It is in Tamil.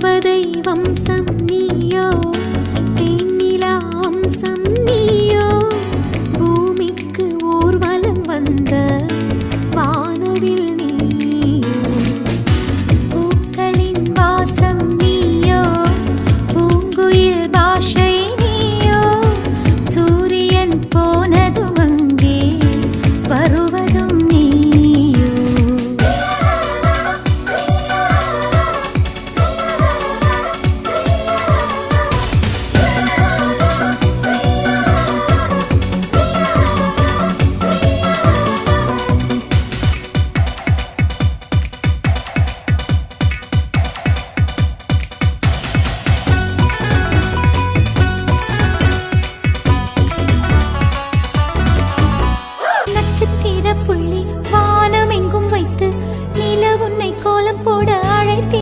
தேவதை வம்சம் நீயோ கூட